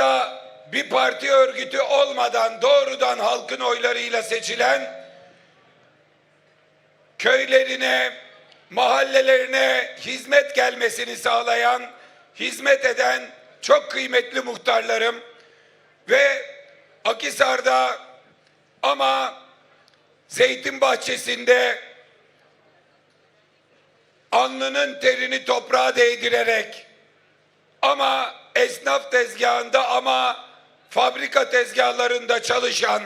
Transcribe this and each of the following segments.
aslında bir parti örgütü olmadan doğrudan halkın oylarıyla seçilen köylerine, mahallelerine hizmet gelmesini sağlayan, hizmet eden çok kıymetli muhtarlarım ve Akisar'da ama zeytin bahçesinde alnının terini toprağa değdirerek ama esnaf tezgahında ama fabrika tezgahlarında çalışan,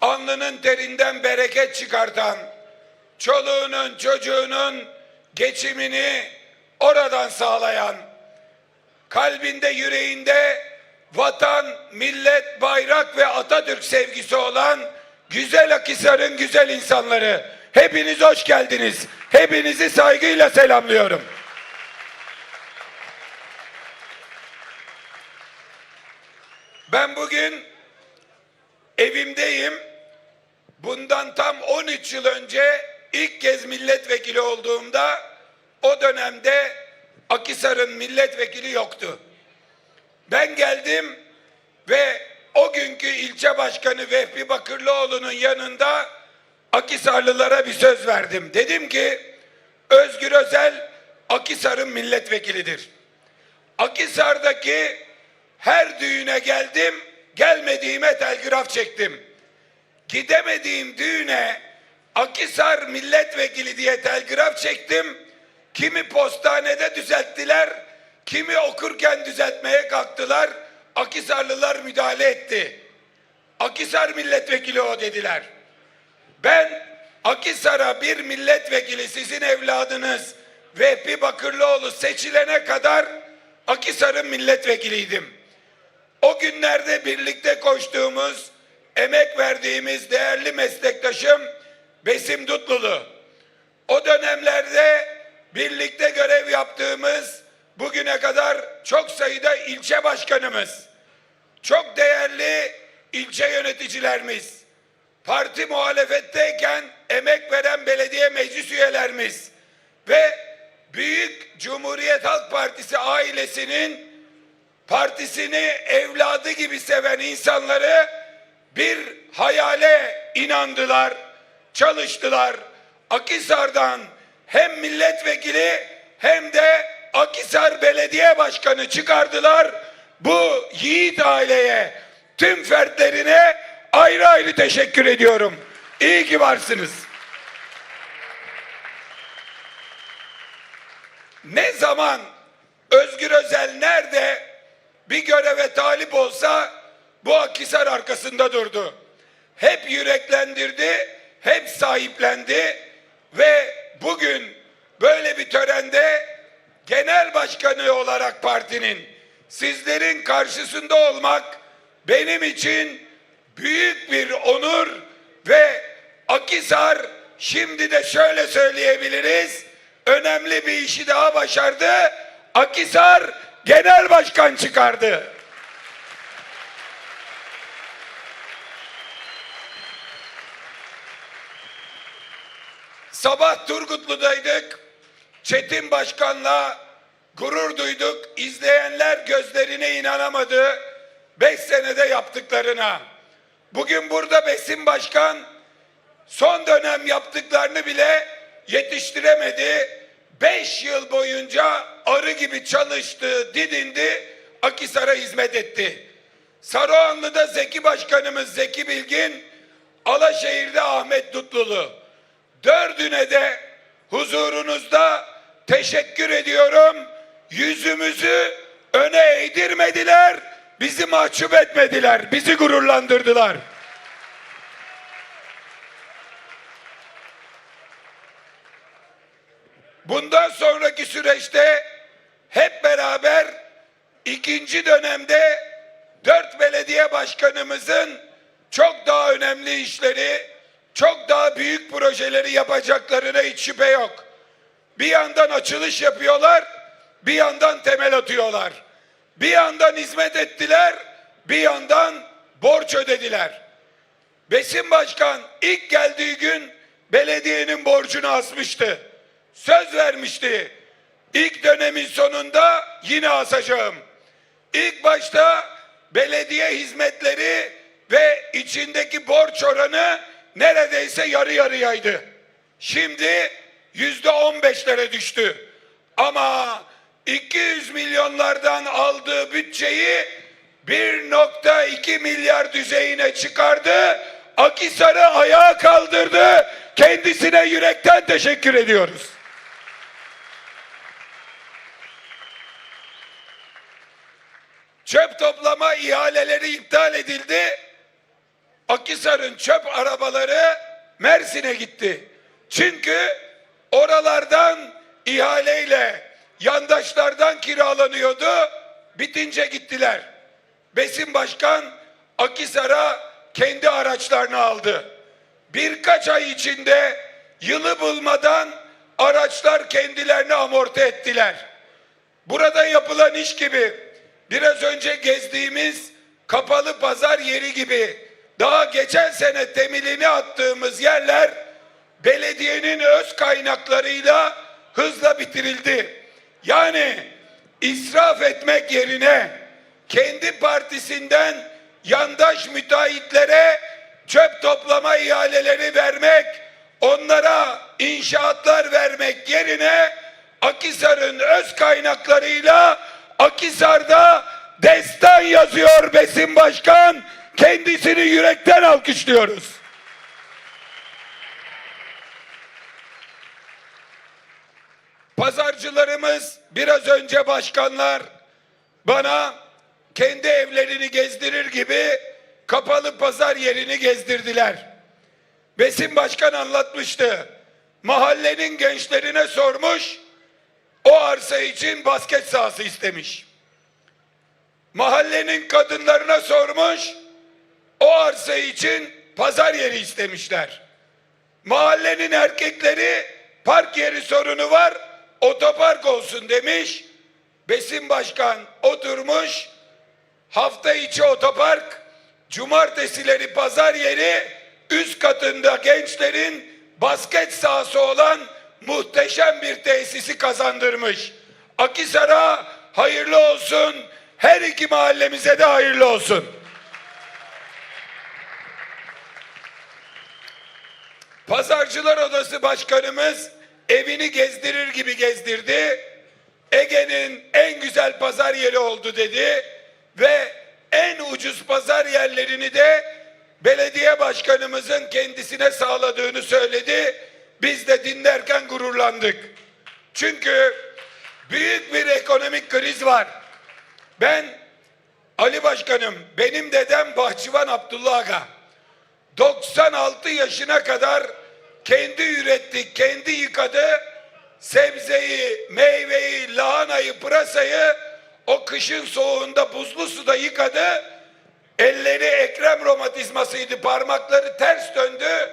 alnının terinden bereket çıkartan, çoluğunun çocuğunun geçimini oradan sağlayan, kalbinde yüreğinde vatan, millet, bayrak ve Atatürk sevgisi olan güzel Akisar'ın güzel insanları. Hepiniz hoş geldiniz. Hepinizi saygıyla selamlıyorum. Ben bugün evimdeyim. Bundan tam 13 yıl önce ilk kez milletvekili olduğumda o dönemde Akisar'ın milletvekili yoktu. Ben geldim ve o günkü ilçe başkanı Vehbi Bakırlıoğlu'nun yanında Akisarlılara bir söz verdim. Dedim ki Özgür Özel Akisar'ın milletvekilidir. Akisar'daki her düğüne geldim, gelmediğime telgraf çektim. Gidemediğim düğüne Akisar milletvekili diye telgraf çektim. Kimi postanede düzelttiler, kimi okurken düzeltmeye kalktılar. Akisarlılar müdahale etti. Akisar milletvekili o dediler. Ben Akisar'a bir milletvekili sizin evladınız Vehbi Bakırlıoğlu seçilene kadar Akisar'ın milletvekiliydim. O günlerde birlikte koştuğumuz, emek verdiğimiz değerli meslektaşım Besim Dutlulu. O dönemlerde birlikte görev yaptığımız bugüne kadar çok sayıda ilçe başkanımız, çok değerli ilçe yöneticilerimiz, parti muhalefetteyken emek veren belediye meclis üyelerimiz ve Büyük Cumhuriyet Halk Partisi ailesinin partisini evladı gibi seven insanları bir hayale inandılar, çalıştılar. Akisar'dan hem milletvekili hem de Akisar Belediye Başkanı çıkardılar. Bu yiğit aileye, tüm fertlerine ayrı ayrı teşekkür ediyorum. İyi ki varsınız. Ne zaman Özgür Özel nerede bir göreve talip olsa bu Akisar arkasında durdu. Hep yüreklendirdi, hep sahiplendi ve bugün böyle bir törende genel başkanı olarak partinin sizlerin karşısında olmak benim için büyük bir onur ve Akisar şimdi de şöyle söyleyebiliriz önemli bir işi daha başardı. Akisar genel başkan çıkardı. Sabah Turgutlu'daydık. Çetin Başkan'la gurur duyduk. İzleyenler gözlerine inanamadı. Beş senede yaptıklarına. Bugün burada Besim Başkan son dönem yaptıklarını bile yetiştiremedi. Beş yıl boyunca arı gibi çalıştı, didindi, Akisar'a hizmet etti. Saruhanlı'da Zeki Başkanımız Zeki Bilgin, Alaşehir'de Ahmet Dutlulu. Dördüne de huzurunuzda teşekkür ediyorum. Yüzümüzü öne eğdirmediler, bizi mahcup etmediler, bizi gururlandırdılar. Bundan sonraki süreçte hep beraber ikinci dönemde dört belediye başkanımızın çok daha önemli işleri, çok daha büyük projeleri yapacaklarına hiç şüphe yok. Bir yandan açılış yapıyorlar, bir yandan temel atıyorlar. Bir yandan hizmet ettiler, bir yandan borç ödediler. Besim Başkan ilk geldiği gün belediyenin borcunu asmıştı. Söz vermişti. İlk dönemin sonunda yine asacağım. İlk başta belediye hizmetleri ve içindeki borç oranı neredeyse yarı yarıyaydı. Şimdi yüzde on beşlere düştü. Ama 200 milyonlardan aldığı bütçeyi 1.2 milyar düzeyine çıkardı. Akisar'ı ayağa kaldırdı. Kendisine yürekten teşekkür ediyoruz. Çöp toplama ihaleleri iptal edildi. Akisar'ın çöp arabaları Mersin'e gitti. Çünkü oralardan ihaleyle yandaşlardan kiralanıyordu. Bitince gittiler. Besim Başkan Akisar'a kendi araçlarını aldı. Birkaç ay içinde yılı bulmadan araçlar kendilerini amorti ettiler. Burada yapılan iş gibi biraz önce gezdiğimiz kapalı pazar yeri gibi daha geçen sene temelini attığımız yerler belediyenin öz kaynaklarıyla hızla bitirildi. Yani israf etmek yerine kendi partisinden yandaş müteahhitlere çöp toplama ihaleleri vermek, onlara inşaatlar vermek yerine Akisar'ın öz kaynaklarıyla Akisar'da destan yazıyor Besim Başkan. Kendisini yürekten alkışlıyoruz. Pazarcılarımız biraz önce başkanlar bana kendi evlerini gezdirir gibi kapalı pazar yerini gezdirdiler. Besim Başkan anlatmıştı. Mahallenin gençlerine sormuş, o arsa için basket sahası istemiş. Mahallenin kadınlarına sormuş, o arsa için pazar yeri istemişler. Mahallenin erkekleri park yeri sorunu var, otopark olsun demiş. Besim Başkan oturmuş, hafta içi otopark, cumartesileri pazar yeri, üst katında gençlerin basket sahası olan muhteşem bir tesisi kazandırmış. Akisar'a hayırlı olsun, her iki mahallemize de hayırlı olsun. Pazarcılar Odası Başkanımız evini gezdirir gibi gezdirdi. Ege'nin en güzel pazar yeri oldu dedi ve en ucuz pazar yerlerini de belediye başkanımızın kendisine sağladığını söyledi. Biz de dinlerken gururlandık. Çünkü büyük bir ekonomik kriz var. Ben Ali Başkanım, benim dedem Bahçıvan Abdullah Aga. 96 yaşına kadar kendi üretti, kendi yıkadı. Sebzeyi, meyveyi, lahanayı, pırasayı o kışın soğuğunda buzlu suda yıkadı. Elleri ekrem romatizmasıydı, parmakları ters döndü.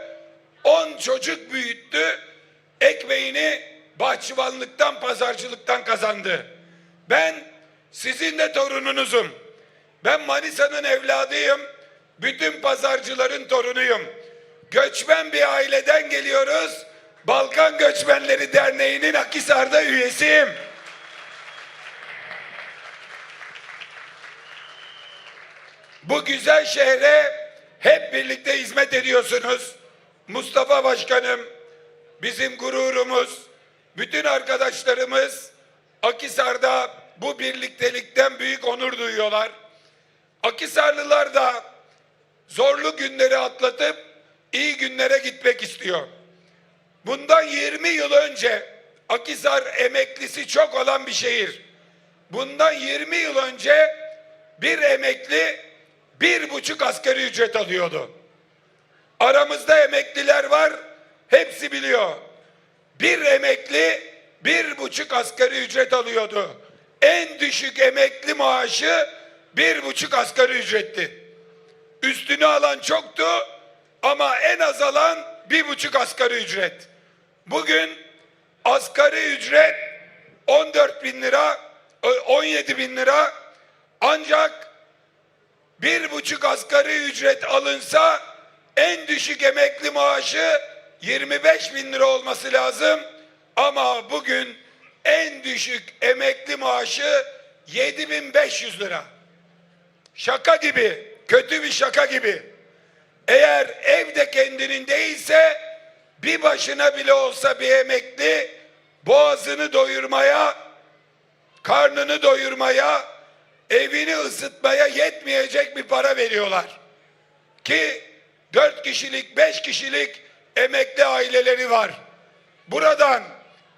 10 çocuk büyüttü. Ekmeğini bahçıvanlıktan, pazarcılıktan kazandı. Ben sizin de torununuzum. Ben Manisa'nın evladıyım. Bütün pazarcıların torunuyum. Göçmen bir aileden geliyoruz. Balkan Göçmenleri Derneği'nin Akisar'da üyesiyim. Bu güzel şehre hep birlikte hizmet ediyorsunuz. Mustafa Başkanım, bizim gururumuz, bütün arkadaşlarımız Akisar'da bu birliktelikten büyük onur duyuyorlar. Akisarlılar da zorlu günleri atlatıp iyi günlere gitmek istiyor. Bundan 20 yıl önce Akisar emeklisi çok olan bir şehir. Bundan 20 yıl önce bir emekli bir buçuk asgari ücret alıyordu. Aramızda emekliler var, hepsi biliyor. Bir emekli bir buçuk asgari ücret alıyordu. En düşük emekli maaşı bir buçuk asgari ücretti. Üstünü alan çoktu ama en az alan bir buçuk asgari ücret. Bugün asgari ücret 14 bin lira, 17 bin lira ancak bir buçuk asgari ücret alınsa en düşük emekli maaşı 25 bin lira olması lazım. Ama bugün en düşük emekli maaşı 7500 lira. Şaka gibi, kötü bir şaka gibi. Eğer evde kendinin değilse bir başına bile olsa bir emekli boğazını doyurmaya, karnını doyurmaya, evini ısıtmaya yetmeyecek bir para veriyorlar. Ki dört kişilik, beş kişilik emekli aileleri var. Buradan,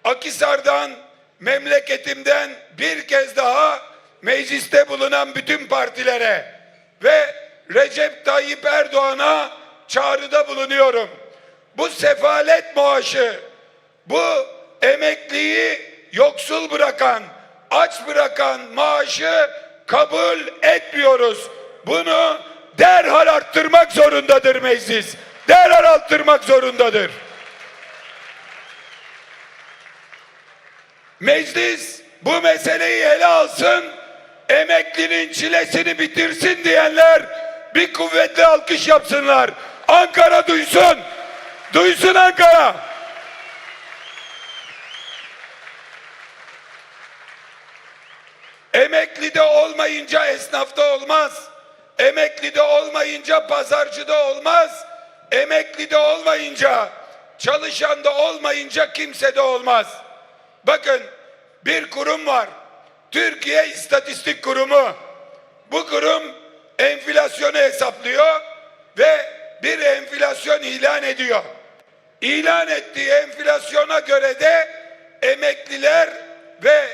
Akisar'dan, memleketimden bir kez daha mecliste bulunan bütün partilere ve Recep Tayyip Erdoğan'a çağrıda bulunuyorum. Bu sefalet maaşı, bu emekliyi yoksul bırakan, aç bırakan maaşı kabul etmiyoruz. Bunu derhal arttırmak zorundadır meclis. Derhal arttırmak zorundadır. Meclis bu meseleyi ele alsın, emeklinin çilesini bitirsin diyenler bir kuvvetli alkış yapsınlar. Ankara duysun, duysun Ankara. Emeklide olmayınca esnafta olmaz. Emeklide olmayınca pazarcıda olmaz. Emeklide olmayınca, çalışanda olmayınca kimsede olmaz. Bakın bir kurum var. Türkiye İstatistik Kurumu. Bu kurum enflasyonu hesaplıyor ve bir enflasyon ilan ediyor. İlan ettiği enflasyona göre de emekliler ve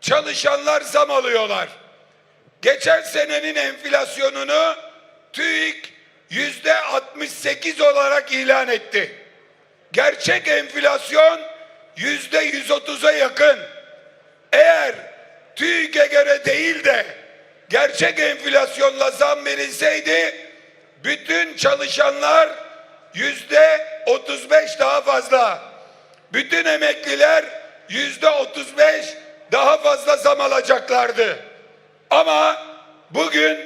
çalışanlar zam alıyorlar. Geçen senenin enflasyonunu TÜİK yüzde 68 olarak ilan etti. Gerçek enflasyon yüzde 130'a yakın. Eğer TÜİK'e göre değil de gerçek enflasyonla zam verilseydi bütün çalışanlar yüzde 35 daha fazla. Bütün emekliler yüzde 35 daha fazla zam alacaklardı. Ama bugün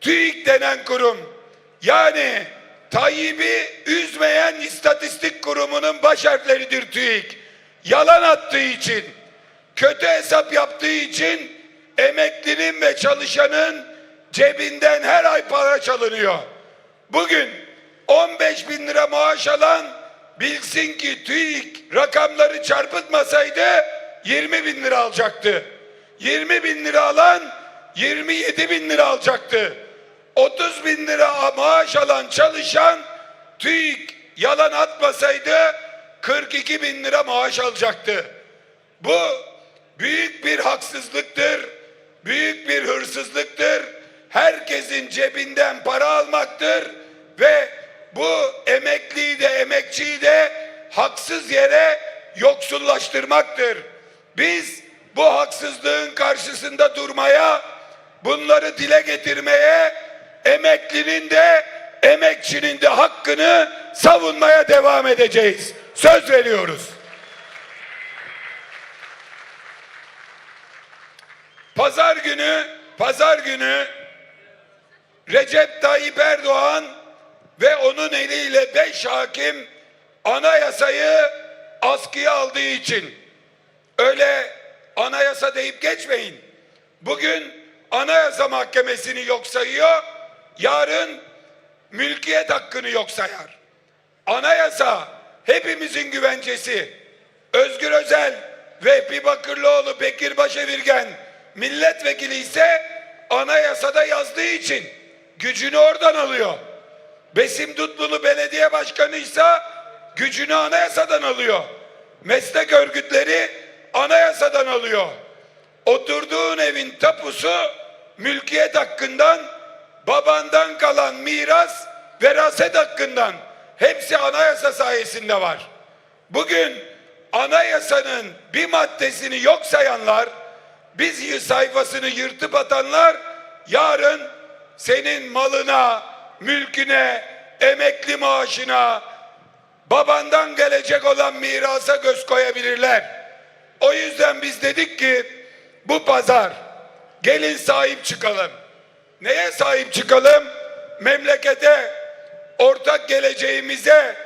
TÜİK denen kurum yani Tayyip'i üzmeyen istatistik kurumunun baş harfleridir TÜİK. Yalan attığı için, kötü hesap yaptığı için emeklinin ve çalışanın cebinden her ay para çalınıyor. Bugün 15 bin lira maaş alan bilsin ki TÜİK rakamları çarpıtmasaydı 20 bin lira alacaktı. 20 bin lira alan 27 bin lira alacaktı. 30 bin lira maaş alan çalışan TÜİK yalan atmasaydı 42 bin lira maaş alacaktı. Bu büyük bir haksızlıktır, büyük bir hırsızlıktır. Herkesin cebinden para almaktır ve bu emekliyi de emekçiyi de haksız yere yoksullaştırmaktır. Biz bu haksızlığın karşısında durmaya, bunları dile getirmeye, emeklinin de emekçinin de hakkını savunmaya devam edeceğiz. Söz veriyoruz. Pazar günü, pazar günü Recep Tayyip Erdoğan ve onun eliyle beş hakim anayasayı askıya aldığı için öyle anayasa deyip geçmeyin. Bugün anayasa mahkemesini yok sayıyor, yarın mülkiyet hakkını yok sayar. Anayasa hepimizin güvencesi. Özgür Özel ve Vehbi Bakırlıoğlu Bekir Başevirgen milletvekili ise anayasada yazdığı için gücünü oradan alıyor. Besim Tutlulu belediye başkanıysa gücünü anayasadan alıyor. Meslek örgütleri anayasadan alıyor. Oturduğun evin tapusu mülkiyet hakkından, babandan kalan miras veraset hakkından hepsi anayasa sayesinde var. Bugün anayasanın bir maddesini yok sayanlar, biz sayfasını yırtıp atanlar yarın senin malına, mülküne, emekli maaşına, babandan gelecek olan mirasa göz koyabilirler. O yüzden biz dedik ki bu pazar gelin sahip çıkalım. Neye sahip çıkalım? Memlekete, ortak geleceğimize,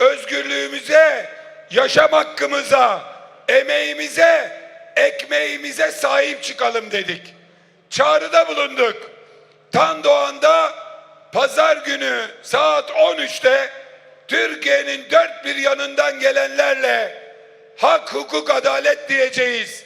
özgürlüğümüze, yaşam hakkımıza, emeğimize, ekmeğimize sahip çıkalım dedik. Çağrıda bulunduk. Tan Doğan'da pazar günü saat 13'te Türkiye'nin dört bir yanından gelenlerle hak, hukuk, adalet diyeceğiz.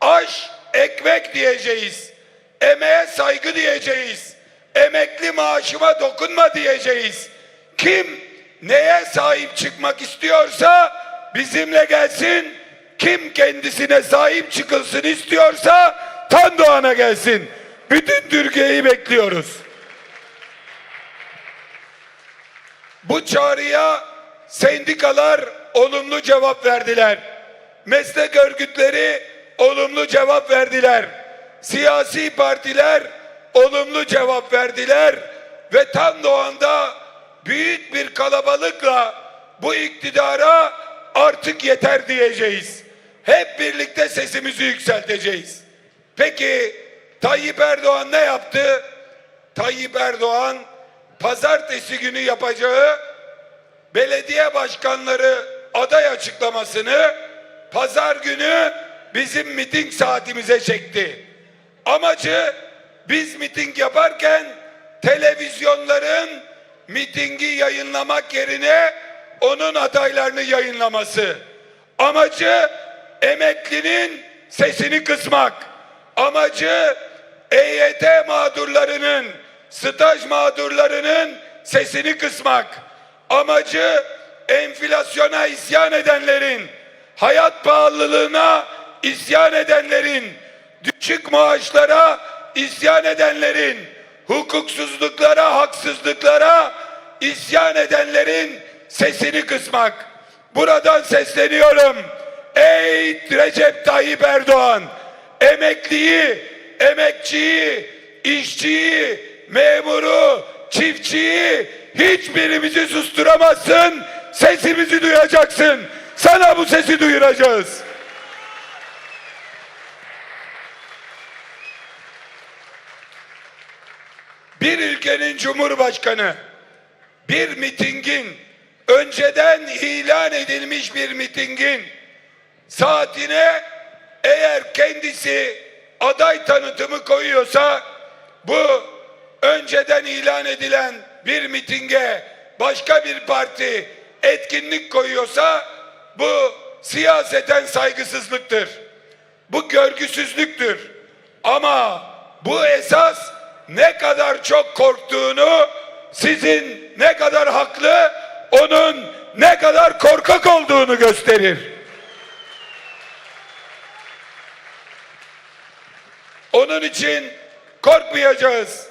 Aş, ekmek diyeceğiz. Emeğe saygı diyeceğiz. Emekli maaşıma dokunma diyeceğiz. Kim neye sahip çıkmak istiyorsa bizimle gelsin. Kim kendisine sahip çıkılsın istiyorsa Tan gelsin. Bütün Türkiye'yi bekliyoruz. Bu çağrıya sendikalar olumlu cevap verdiler. Meslek örgütleri olumlu cevap verdiler. Siyasi partiler olumlu cevap verdiler ve Tan Doğan'da büyük bir kalabalıkla bu iktidara artık yeter diyeceğiz. Hep birlikte sesimizi yükselteceğiz. Peki Tayyip Erdoğan ne yaptı? Tayyip Erdoğan pazartesi günü yapacağı belediye başkanları aday açıklamasını pazar günü bizim miting saatimize çekti. Amacı biz miting yaparken televizyonların mitingi yayınlamak yerine onun adaylarını yayınlaması. Amacı emeklinin sesini kısmak. Amacı EYT mağdurlarının, staj mağdurlarının sesini kısmak. Amacı enflasyona isyan edenlerin, hayat pahalılığına isyan edenlerin, düşük maaşlara isyan edenlerin, hukuksuzluklara, haksızlıklara isyan edenlerin sesini kısmak. Buradan sesleniyorum. Ey Recep Tayyip Erdoğan, emekliyi, emekçiyi, işçiyi, memuru, çiftçiyi hiçbirimizi susturamazsın. Sesimizi duyacaksın. Sana bu sesi duyuracağız. Bir ülkenin cumhurbaşkanı bir mitingin önceden ilan edilmiş bir mitingin saatine eğer kendisi aday tanıtımı koyuyorsa bu önceden ilan edilen bir mitinge başka bir parti etkinlik koyuyorsa bu siyaseten saygısızlıktır. Bu görgüsüzlüktür. Ama bu esas ne kadar çok korktuğunu sizin ne kadar haklı onun ne kadar korkak olduğunu gösterir. Onun için korkmayacağız.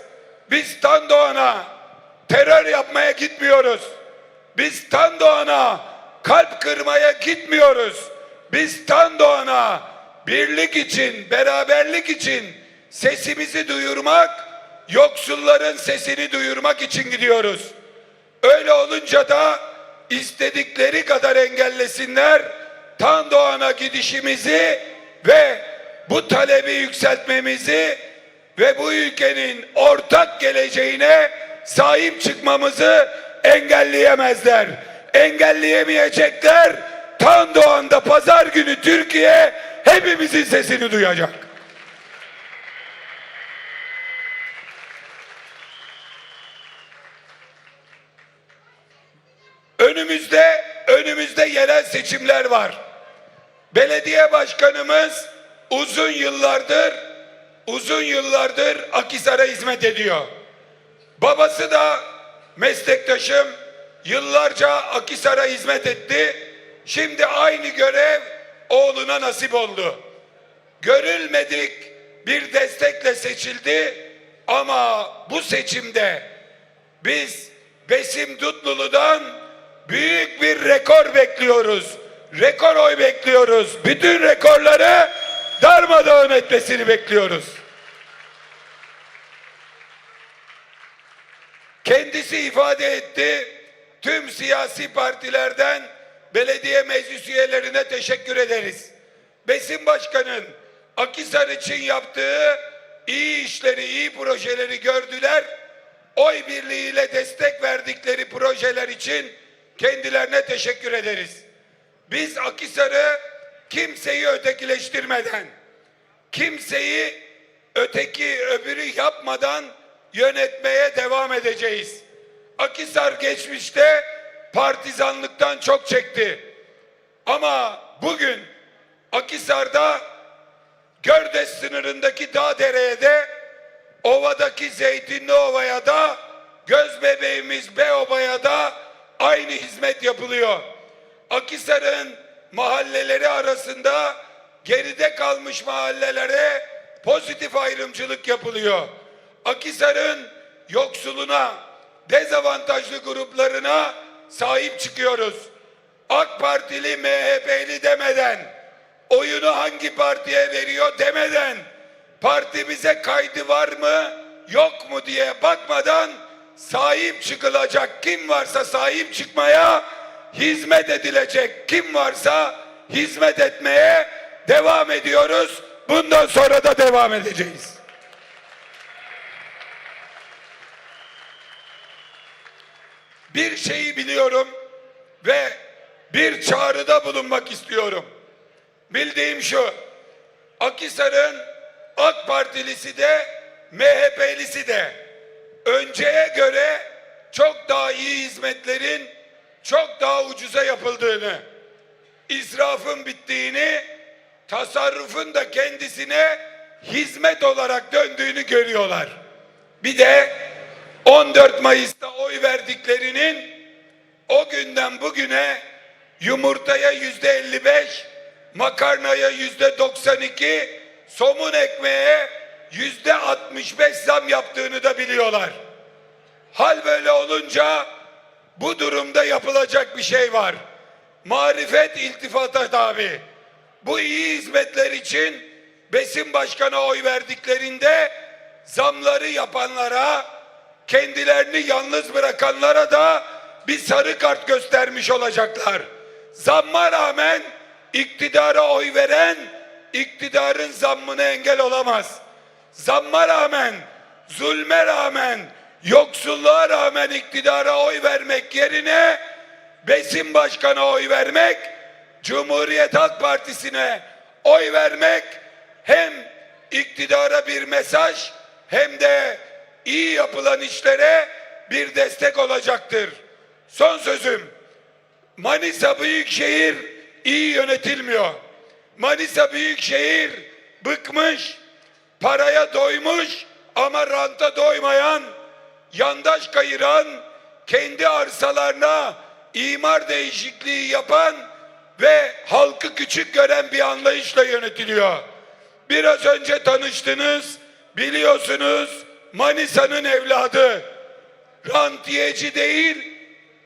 Biz Tan Doğan'a terör yapmaya gitmiyoruz. Biz Tan Doğan'a kalp kırmaya gitmiyoruz. Biz Tan Doğan'a birlik için, beraberlik için sesimizi duyurmak, yoksulların sesini duyurmak için gidiyoruz. Öyle olunca da istedikleri kadar engellesinler. Tan Doğan'a gidişimizi ve bu talebi yükseltmemizi ve bu ülkenin ortak geleceğine sahip çıkmamızı engelleyemezler. Engelleyemeyecekler. Tan Doğan'da pazar günü Türkiye hepimizin sesini duyacak. Önümüzde önümüzde yerel seçimler var. Belediye başkanımız uzun yıllardır uzun yıllardır Akisar'a hizmet ediyor. Babası da meslektaşım yıllarca Akisar'a hizmet etti. Şimdi aynı görev oğluna nasip oldu. Görülmedik bir destekle seçildi ama bu seçimde biz Besim Dutlulu'dan büyük bir rekor bekliyoruz. Rekor oy bekliyoruz. Bütün rekorları darmadağın etmesini bekliyoruz. Kendisi ifade etti. Tüm siyasi partilerden belediye meclis üyelerine teşekkür ederiz. Besim Başkan'ın Akisar için yaptığı iyi işleri, iyi projeleri gördüler. Oy birliğiyle destek verdikleri projeler için kendilerine teşekkür ederiz. Biz Akisar'ı kimseyi ötekileştirmeden, kimseyi öteki öbürü yapmadan yönetmeye devam edeceğiz. Akisar geçmişte partizanlıktan çok çekti. Ama bugün Akisar'da Gördes sınırındaki dağ dereye de ovadaki Zeytinli Ova'ya da göz bebeğimiz Beoba'ya da aynı hizmet yapılıyor. Akisar'ın mahalleleri arasında geride kalmış mahallelere pozitif ayrımcılık yapılıyor. Akisar'ın yoksuluna, dezavantajlı gruplarına sahip çıkıyoruz. AK Partili, MHP'li demeden, oyunu hangi partiye veriyor demeden, partimize kaydı var mı, yok mu diye bakmadan sahip çıkılacak kim varsa sahip çıkmaya, hizmet edilecek kim varsa hizmet etmeye devam ediyoruz. Bundan sonra da devam edeceğiz. Bir şeyi biliyorum ve bir çağrıda bulunmak istiyorum. Bildiğim şu. Akisar'ın AK Partilisi de MHP'lisi de önceye göre çok daha iyi hizmetlerin çok daha ucuza yapıldığını, israfın bittiğini, tasarrufun da kendisine hizmet olarak döndüğünü görüyorlar. Bir de 14 Mayıs'ta oy verdiklerinin o günden bugüne yumurtaya yüzde 55, makarnaya yüzde 92, somun ekmeğe yüzde 65 zam yaptığını da biliyorlar. Hal böyle olunca bu durumda yapılacak bir şey var. Marifet iltifata tabi. Bu iyi hizmetler için Besin Başkan'a oy verdiklerinde zamları yapanlara, kendilerini yalnız bırakanlara da bir sarı kart göstermiş olacaklar. Zamma rağmen iktidara oy veren iktidarın zammına engel olamaz. Zamma rağmen, zulme rağmen, yoksulluğa rağmen iktidara oy vermek yerine Besin Başkan'a oy vermek, Cumhuriyet Halk Partisi'ne oy vermek hem iktidara bir mesaj hem de iyi yapılan işlere bir destek olacaktır. Son sözüm. Manisa Büyükşehir iyi yönetilmiyor. Manisa Büyükşehir bıkmış, paraya doymuş ama ranta doymayan, yandaş kayıran, kendi arsalarına imar değişikliği yapan ve halkı küçük gören bir anlayışla yönetiliyor. Biraz önce tanıştınız, biliyorsunuz Manisa'nın evladı. Rantiyeci değil,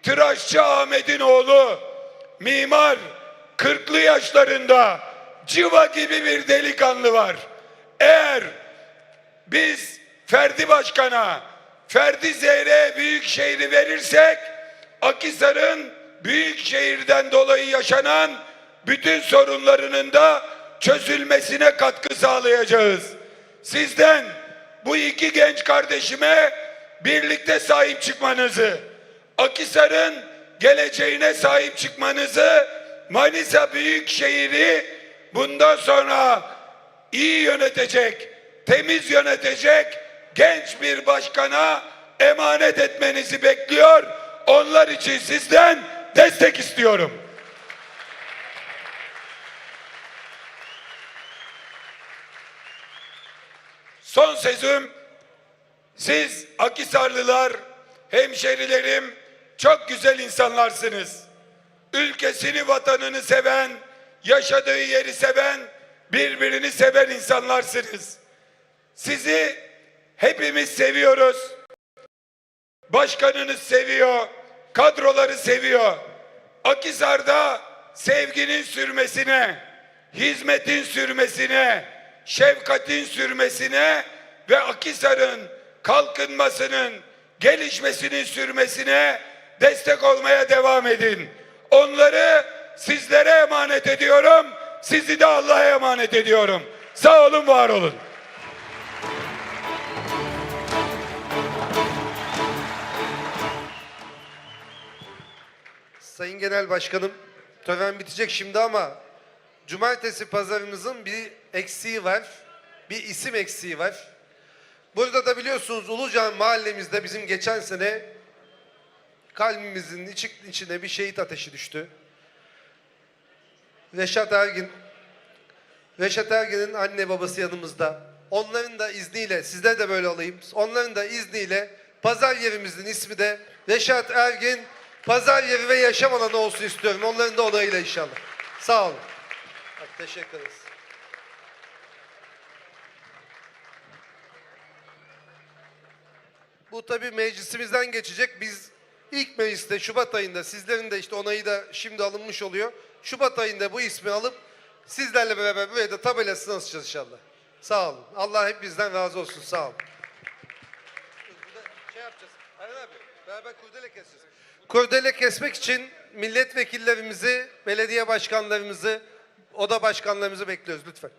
tıraşçı Ahmet'in oğlu, mimar, kırklı yaşlarında civa gibi bir delikanlı var. Eğer biz Ferdi Başkan'a, Ferdi Zehre'ye büyük şehri verirsek, Akisar'ın büyük şehirden dolayı yaşanan bütün sorunlarının da çözülmesine katkı sağlayacağız. Sizden bu iki genç kardeşime birlikte sahip çıkmanızı, Akisar'ın geleceğine sahip çıkmanızı, Manisa Büyükşehir'i bundan sonra iyi yönetecek, temiz yönetecek genç bir başkana emanet etmenizi bekliyor. Onlar için sizden destek istiyorum. Son sözüm siz Akisarlılar, hemşerilerim çok güzel insanlarsınız. Ülkesini, vatanını seven, yaşadığı yeri seven, birbirini seven insanlarsınız. Sizi hepimiz seviyoruz. Başkanınız seviyor, kadroları seviyor. Akisar'da sevginin sürmesine, hizmetin sürmesine, şefkatin sürmesine ve Akisar'ın kalkınmasının, gelişmesinin sürmesine destek olmaya devam edin. Onları sizlere emanet ediyorum. Sizi de Allah'a emanet ediyorum. Sağ olun, var olun. Sayın Genel Başkanım, tören bitecek şimdi ama cumartesi pazarımızın bir eksiği var. Bir isim eksiği var. Burada da biliyorsunuz Ulucan mahallemizde bizim geçen sene kalbimizin içi- içine bir şehit ateşi düştü. Reşat Ergin Reşat Ergin'in anne babası yanımızda. Onların da izniyle, sizler de böyle olayım. Onların da izniyle pazar yerimizin ismi de Reşat Ergin Pazar Yeri ve Yaşam Alanı olsun istiyorum. Onların da onayıyla inşallah. Sağ olun. Teşekkür ederiz. Bu tabii meclisimizden geçecek. Biz ilk mecliste Şubat ayında sizlerin de işte onayı da şimdi alınmış oluyor. Şubat ayında bu ismi alıp sizlerle beraber buraya da tabelasını asacağız inşallah. Sağ olun. Allah hepinizden razı olsun. Sağ olun. Burada şey yapacağız. Ayhan abi beraber kurdele keseceğiz. Kurdele kesmek için milletvekillerimizi, belediye başkanlarımızı, oda başkanlarımızı bekliyoruz lütfen.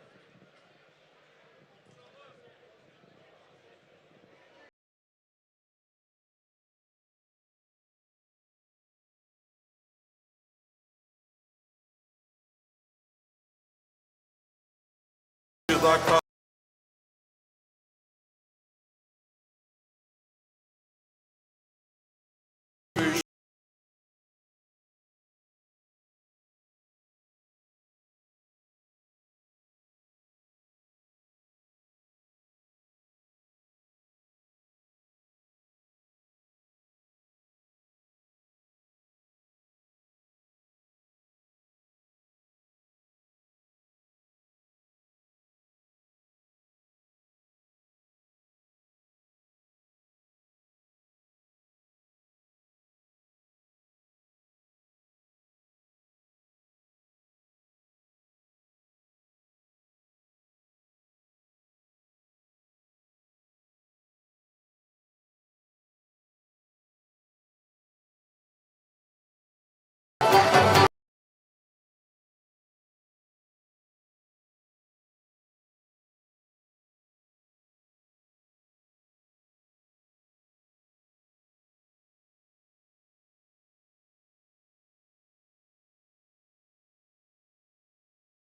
Kıyıda